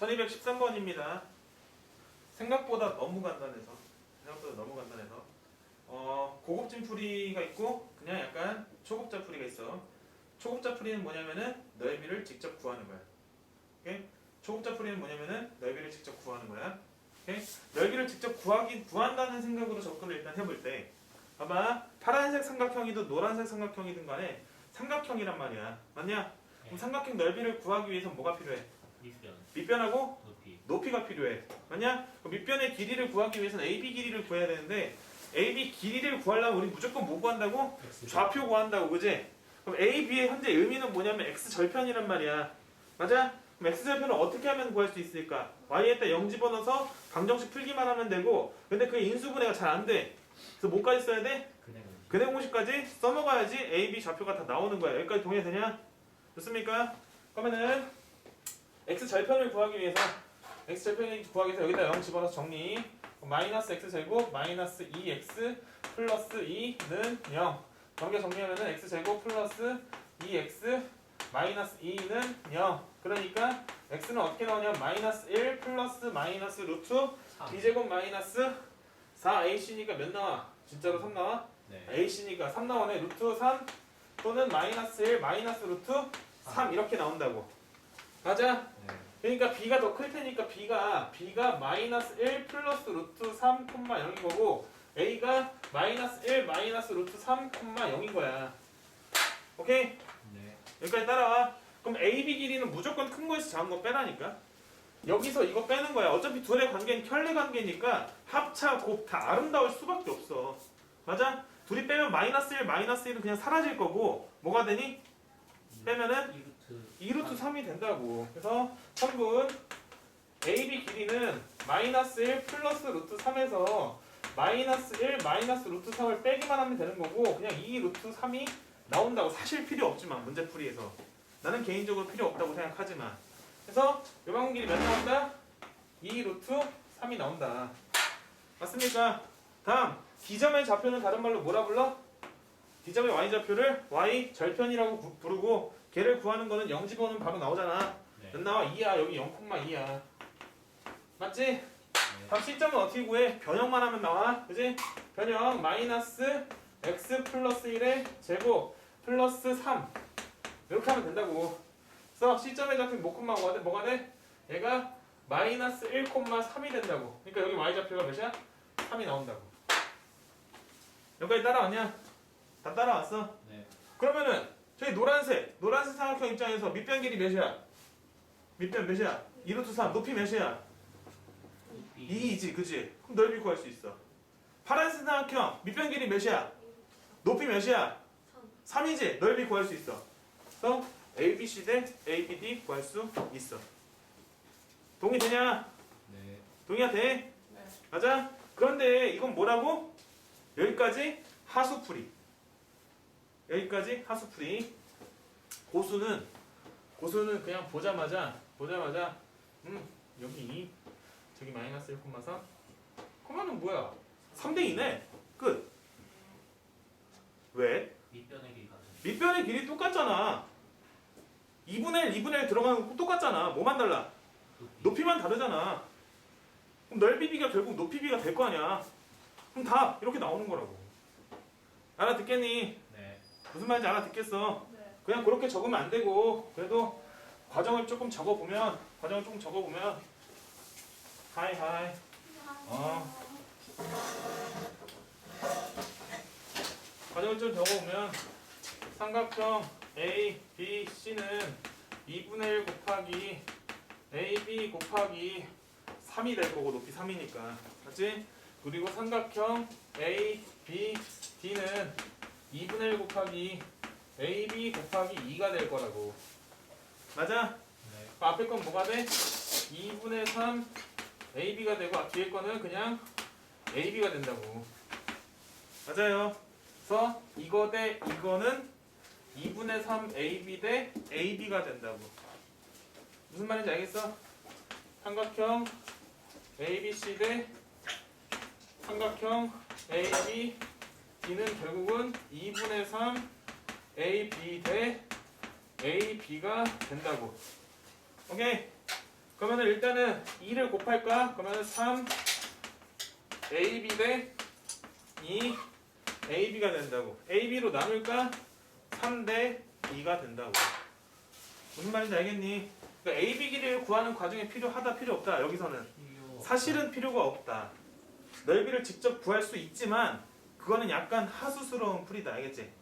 1213번입니다. 생각보다 너무 간단해서 생각보다 너무 간단해서 어, 고급진 풀이가 있고 그냥 약간 초급자 풀이가 있어. 초급자 풀이는 뭐냐면은 넓이를 직접 구하는 거야. 오케이? 초급자 풀이는 뭐냐면은 넓이를 직접 구하는 거야. 오케이? 넓이를 직접 구하기 구한다는 생각으로 접근을 일단 해볼 때 봐봐 파란색 삼각형이든 노란색 삼각형이든 간에 삼각형이란 말이야. 맞냐? 그럼 삼각형 넓이를 구하기 위해서 뭐가 필요해? 밑변 밑변하고 높이 높이가 필요해. 맞냐? 밑변의 길이를 구하기 위해서는 AB 길이를 구해야 되는데 AB 길이를 구하려면 우리 무조건 뭐 구한다고? 좌표 구한다고, 그지? 그럼 AB의 현재 의미는 뭐냐면 X 절편이란 말이야. 맞아? 그럼 X 절편을 어떻게 하면 구할 수 있을까? Y에다 0 집어넣어서 방정식 풀기만 하면 되고 근데 그 인수분해가 잘 안 돼. 그래서 뭐까지 써야 돼? 근해 공식까지 써먹어야지 AB 좌표가 다 나오는 거야. 여기까지 동의되냐? 좋습니까? 그러면은 x 절편을 구하기 위해서 x 절편을 구하기 위해서 여기다 0 집어넣어서 정리. 마이너스 x 제곱 마이너스 2x 플러스 2는 0. 경계 정리하면은 x 제곱 플러스 2x 마이너스 2는 0. 그러니까 x는 어떻게 나오냐? 마이너스 1 플러스 마이너스 루트 3 2제곱 마이너스 4ac니까 몇 나와? 진짜로 3 나와? 네 ac니까 3 나오네. 루트 3 또는 마이너스 1 마이너스 루트 3 이렇게 나온다고. 맞아? 네. 그러니까 b가 더 클 테니까 b가 b가 마이너스 1 플러스 루트 3 콤마 0인 거고 a가 마이너스 1 마이너스 루트 3 콤마 0인 거야. 오케이? 네. 여기까지 따라와. 그럼 AB 길이는 무조건 큰 거에서 작은 거 빼라니까. 여기서 이거 빼는 거야. 어차피 둘의 관계는 혈례 관계니까 합차 곱 다 아름다울 수밖에 없어. 맞아? 둘이 빼면 마이너스 1, 마이너스 1은 그냥 사라질 거고 뭐가 되니? 빼면은 2루트 2루트 3이 된다고. 그래서 성분 AB 길이는 마이너스 1 플러스 루트 3에서 마이너스 1 마이너스 루트 3을 빼기만 하면 되는 거고 그냥 2 루트 3이 나온다고 사실 필요 없지만 문제 풀이에서 나는 개인적으로 필요 없다고 생각하지만 그래서 요방분 길이 몇 나온다? 2 루트 3이 나온다. 맞습니까? 다음 D점의 좌표는 다른 말로 뭐라 불러? D점의 Y좌표를 Y 절편이라고 구- 부르고 걔를 구하는 거는 0 집어넣으면 바로 나오잖아. 네. 몇 나와? 2야. 여기 0,2야. 맞지? 네. 다음 C점은 어떻게 구해? 변형만 하면 나와. 그지? 변형 마이너스 x 플러스 1의 제곱 플러스 3 이렇게 하면 된다고. 그래서 C점에 잡힌 목금만 뭐가 돼? 뭐가 돼? 얘가 마이너스 1,3이 된다고. 그러니까 여기 Y좌표가 몇이야? 3이 나온다고. 여기까지 따라왔냐? 다 따라왔어? 네. 그러면은 저기 노란색 노란색 삼각형 입장에서 밑변 길이 몇이야? 밑변 몇이야? 2루트 3 높이 몇이야? 높이 2이지 그지? 그럼 넓이 구할 수 있어 파란색 삼각형 밑변 길이 몇이야? 높이 몇이야? 3 이지? 넓이 구할 수 있어 그래서 ABC 대 ABD 구할 수 있어 동의되냐? 네. 동의가 돼? 맞아? 그런데 이건 뭐라고? 여기까지 하수풀이. 여기까지 하수풀이. 고수는 고수는 그냥 보자마자 보자마자 음 여기 2 저기 마이너스 1,3 그러면은 뭐야 3대 2네 끝 왜? 밑변의 길이 같은 밑변의 길이 똑같잖아 2분의 1, 2분의 1 들어가는 거 똑같잖아 뭐만 달라? 높이 높이만 다르잖아. 그럼 넓이 비가 결국 높이 비가 될 거 아니야. 그럼 다 이렇게 나오는 거라고. 알아듣겠니? 네. 무슨 말인지 알아듣겠어. 그냥 그렇게 적으면 안 되고 그래도 과정을 조금 적어보면 과정을 조금 적어보면 하이 하이 어. 과정을 좀 적어보면 삼각형 A, B, C는 2분의 1 곱하기 AB 곱하기 3이 될 거고 높이 3이니까 맞지? 그리고 삼각형 A, B, D는 2분의 1 곱하기 AB 곱하기 2가 될 거라고 맞아? 네. 그 앞에 건 뭐가 돼? 2분의 3 AB가 되고 앞 뒤에 거는 그냥 AB가 된다고 맞아요 그래서 이거 대 이거는 2분의 3 AB 대 AB가 된다고 무슨 말인지 알겠어? 삼각형 ABC 대 삼각형 AB D는 결국은 2분의 3 AB 대 AB가 된다고 오케이 그러면은 일단은 2를 곱할까? 그러면은 3 AB 대 2 AB가 된다고. AB로 나눌까? 3 대 2가 된다고. 무슨 말인지 알겠니? 그러니까 AB 길이를 구하는 과정에 필요하다 필요 없다. 여기서는 사실은 필요가 없다. 넓이를 직접 구할 수 있지만 그거는 약간 하수스러운 풀이다. 알겠지?